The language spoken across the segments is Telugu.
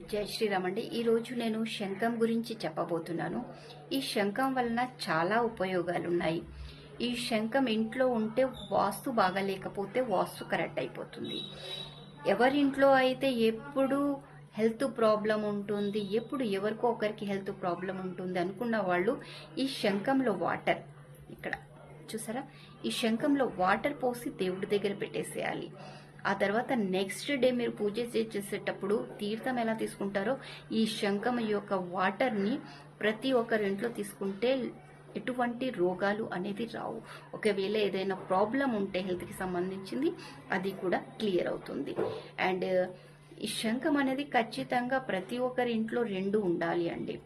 జై శ్రీరామ్ అండి. ఈరోజు నేను శంఖం గురించి చెప్పబోతున్నాను. ఈ శంఖం వలన చాలా ఉపయోగాలు ఉన్నాయి ఈ శంఖం ఇంట్లో ఉంటే వాస్తు బాగా లేకపోతే వాస్తు కరెక్ట్ అయిపోతుంది. ఎవరింట్లో అయితే ఎప్పుడు హెల్త్ ప్రాబ్లం ఉంటుంది ఎప్పుడు ఎవరికో ఒకరికి హెల్త్ ప్రాబ్లం ఉంటుంది అనుకున్న వాళ్ళు ఈ శంఖంలో వాటర్ ఇక్కడ చూసారా? ఈ శంఖంలో వాటర్ పోసి దేవుడి దగ్గర పెట్టేసేయాలి. ఆ తర్వాత నెక్స్ట్ డే మీరు పూజ చేసేటప్పుడు తీర్థం ఎలా తీసుకుంటారో ఈ శంఖం యొక్క వాటర్ని ప్రతి ఒక్కరి ఇంట్లో తీసుకుంటే ఎటువంటి రోగాలు అనేది రావు. ఒకవేళ ఏదైనా ప్రాబ్లం ఉంటే హెల్త్కి సంబంధించింది అది కూడా క్లియర్ అవుతుంది. అండ్ ఈ శంఖం అనేది ఖచ్చితంగా ప్రతి ఒక్కరి ఇంట్లో రెండు ఉండాలి అండి.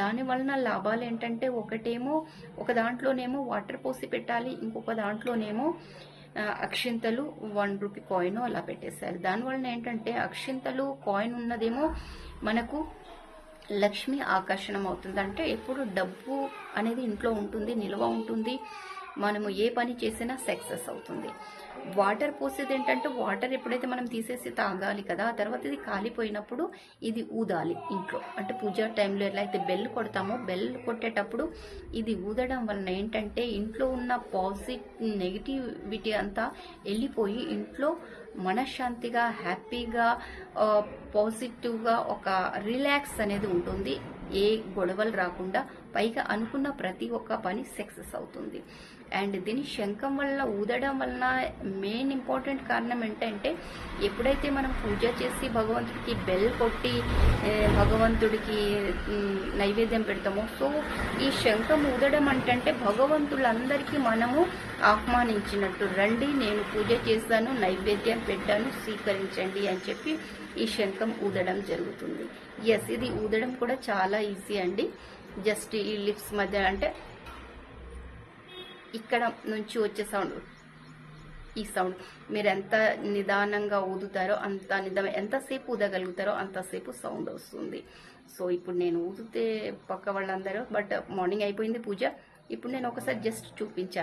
దాని వలన లాభాలు ఏంటంటే ఒకటేమో ఒక దాంట్లోనేమో వాటర్ పోసి పెట్టాలి ఇంకొక దాంట్లోనేమో అక్షింతలు వన్ రూపీ కాయిన్ అలా పెట్టేశారు. దానివలన ఏంటంటే అక్షింతలు కాయిన్ ఉన్నదేమో మనకు లక్ష్మి ఆకర్షణం అవుతుంది అంటే ఎప్పుడు డబ్బు అనేది ఇంట్లో ఉంటుంది నిల్వ ఉంటుంది. మనము ఏ పని చేసినా సక్సెస్ అవుతుంది. వాటర్ పోసేది ఏంటంటే వాటర్ ఎప్పుడైతే మనం తీసేసి తాగాలి కదా ఆ తర్వాత ఇది కాలిపోయినప్పుడు ఇది ఊదాలి ఇంట్లో. అంటే పూజ టైంలో ఎలా అయితే బెల్ కొడతామో బెల్ కొట్టేటప్పుడు ఇది ఊదడం వలన ఏంటంటే ఇంట్లో ఉన్న పాజిటివ్ నెగిటివిటీ అంతా వెళ్ళిపోయి ఇంట్లో మనశ్శాంతిగా హ్యాపీగా పాజిటివ్గా ఒక రిలాక్స్ అనేది ఉంటుంది. ఏ గొడవలు రాకుండా పైగా అనుకున్న ప్రతి ఒక్క పని సక్సెస్ అవుతుంది. అండ్ దీని శంఖం వల్ల ఊదడం వలన మెయిన్ ఇంపార్టెంట్ కారణం ఏంటంటే ఎప్పుడైతే మనం పూజ చేసి భగవంతుడికి బెల్ కొట్టి భగవంతుడికి నైవేద్యం పెడతామో సో ఈ శంఖం ఊదడం అంటే భగవంతులందరికీ మనము ఆహ్వానించినట్టు రండి నేను పూజ చేశాను నైవేద్యం పెట్టాను స్వీకరించండి అని చెప్పి ఈ శంఖం ఊదడం జరుగుతుంది. ఎస్ ఇది ఊదడం కూడా చాలా ఈజీ అండి. జస్ట్ ఈ లిప్స్ మధ్య అంటే ఇక్కడ నుంచి వచ్చే సౌండ్ ఈ సౌండ్ మీరు ఎంత నిదానంగా ఊదుతారో అంత నిదానం ఎంతసేపు ఊదగలుగుతారో అంతసేపు సౌండ్ వస్తుంది. సో ఇప్పుడు నేను ఊదితే పక్క వాళ్ళందరూ బట్ మార్నింగ్ అయిపోయింది పూజ. ఇప్పుడు నేను ఒకసారి జస్ట్ చూపించాను.